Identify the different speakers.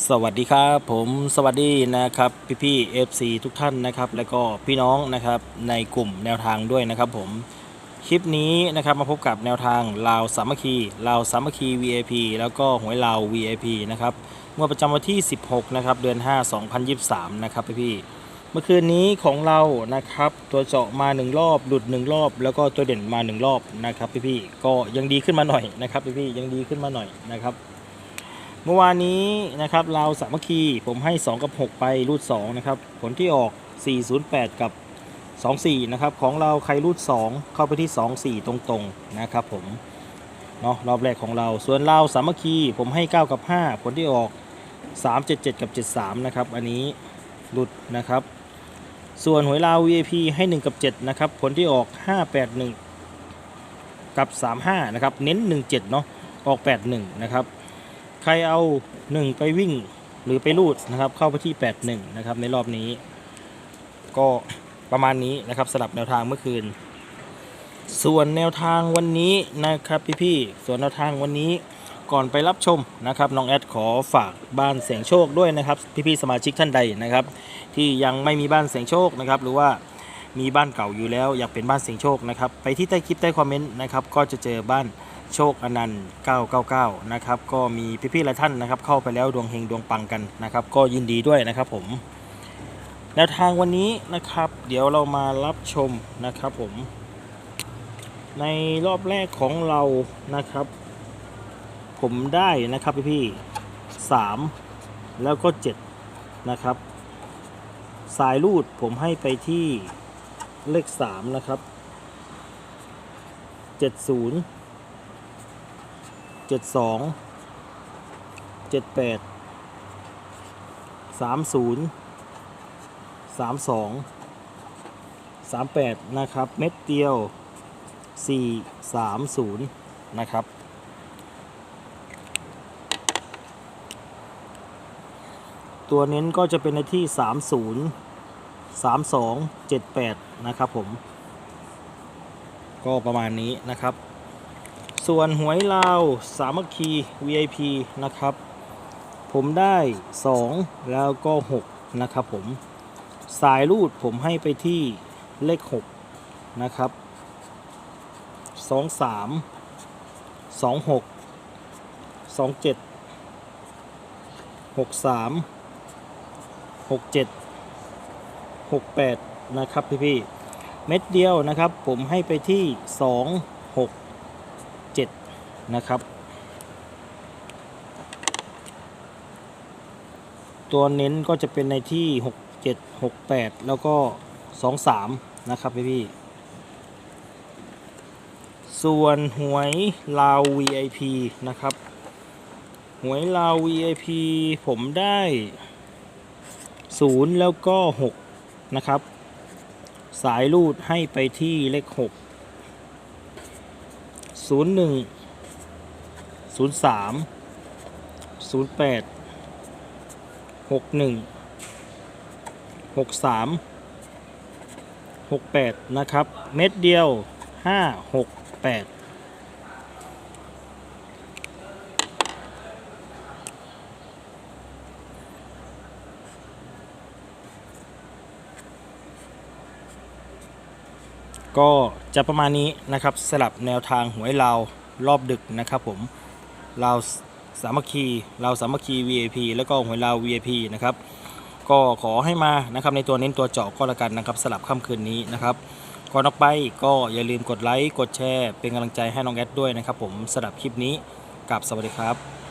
Speaker 1: สวัสดีครับผมสวัสดีนะครับพี่พี่เอฟซีทุกท่านนะครับ แล้วก็พี่น้องนะครับในกลุ่มแนวทางด้วยนะครับผมคลิปนี้นะครับมาพบกับแนวทางลาวสามัคคีลาวสามัคคี VAP แล้วก็หวยลาว VAP นะครับงวดประจำวันที่ 16นะครับเดือน 5 2023 นะครับพี่พี่เมื่อคืนนี้ของเรานะครับ ตัวเจาะมา 1 รอบหลุด 1 รอบ แล้วก็ตัวเด่นมา 1 รอบนะครับพี่พี่ก็ยังดีขึ้นมาหน่อยนะครับพี่พี่ยังดีขึ้นมาหน่อยนะครับ เมื่อวานนี้นะครับเราสามัคคีผมให้ 2 กับ 6 ไปรูด2นะครับผลที่ออก 408 กับ 24 นะครับ ของเราใครรูด 2 เข้าไปที่ 24 ตรงๆนะครับผมเนาะรอบแรกของเราส่วนเราสามัคคีผมให้ 9 กับ 5 ผลที่ออก 377 กับ 73 นะครับ อันนี้หลุดนะครับ ส่วนหวยลาว VIP ให้ 1 กับ 7 นะครับ ผลที่ออก 581 กับ 35 นะครับ เน้น 17 เนาะออก 81 นะครับ ใครเอา 1 ไปวิ่งหรือไปรูดนะครับ เข้าไปที่ 81 นะครับ ในรอบนี้ ก็ประมาณนี้นะครับสลับแนวทางเมื่อคืน ส่วนแนวทางวันนี้นะครับพี่ๆส่วนแนวทางวันนี้ก่อนไปรับชมนะครับน้องแอดขอฝากบ้านเสียงโชคด้วยนะครับพี่ๆสมาชิกท่านใดนะครับ ที่ยังไม่มีบ้านเสียงโชคนะครับ หรือว่ามีบ้านเก่าอยู่แล้วอยากเป็นบ้านเสียงโชคนะครับ ไปที่ใต้คลิปใต้คอมเมนต์นะครับก็จะเจอบ้าน โชคอนันต์ 999 นะครับ ก็มีพี่ๆหลายท่านนะครับ เข้าไปแล้วดวงเฮงดวงปังกันนะครับ ก็ยินดีด้วยนะครับผมแนวทางวันนี้นะครับ เดี๋ยวเรามารับชมนะครับผม ในรอบแรกของเรานะครับ ผมได้นะครับพี่ๆสามแล้วก็เจ็ดนะครับ สายรูดผมให้ไปที่เลขสามนะครับเจ็ดศูนย์ เจ็ดสองเจ็ดแปดสามศูนย์สามสองสามแปดนะครับ เม็ดเดียวสี่สามศูนย์นะครับตัวเน้นก็จะเป็นในที่สามศูนย์สามสองเจ็ดแปดนะครับผม ก็ประมาณนี้นะครับ ส่วนหวยลาวสามัคคี VIP นะครับ ผมได้ 2 แล้วก็ 6 นะครับผม สายรูดผมให้ไปที่เลข 6 นะครับ 2 3 2 6 2 7 6 3 6 7 6 8 นะครับพี่ๆเม็ดเดียวนะครับผมให้ไปที่ 2 6 นะครับ ตัวเน้นก็จะเป็นในที่ 6 7 6 8 แล้วก็ 2 3 นะครับพี่พี่ส่วนหวยลาว VIP นะครับ หวยลาว VIP ผมได้ 0 แล้วก็ 6 นะครับ สายรูดให้ไปที่เลข6ศูนย์หนึ่ง ศูนย์สามศูนย์แปดหกหนึ่งหกสามหกแปดนะครับ เม็ดเดียวห้าหกแปดก็จะประมาณนี้นะครับสลับแนวทางหวยลาวรอบดึกนะครับผม เราสามัคคีเราสามัคคี VIP แล้วก็หวยลาว VIP นะครับก็ขอให้มานะครับในตัวเน้นตัวเจาะก็แล้วกันนะครับสลับค่ำคืนนี้นะครับก่อนออกไปก็อย่าลืมกดไลค์กดแชร์ เป็นกำลังใจให้น้องแอดด้วยนะครับผมสลับคลิปนี้กับสวัสดีครับ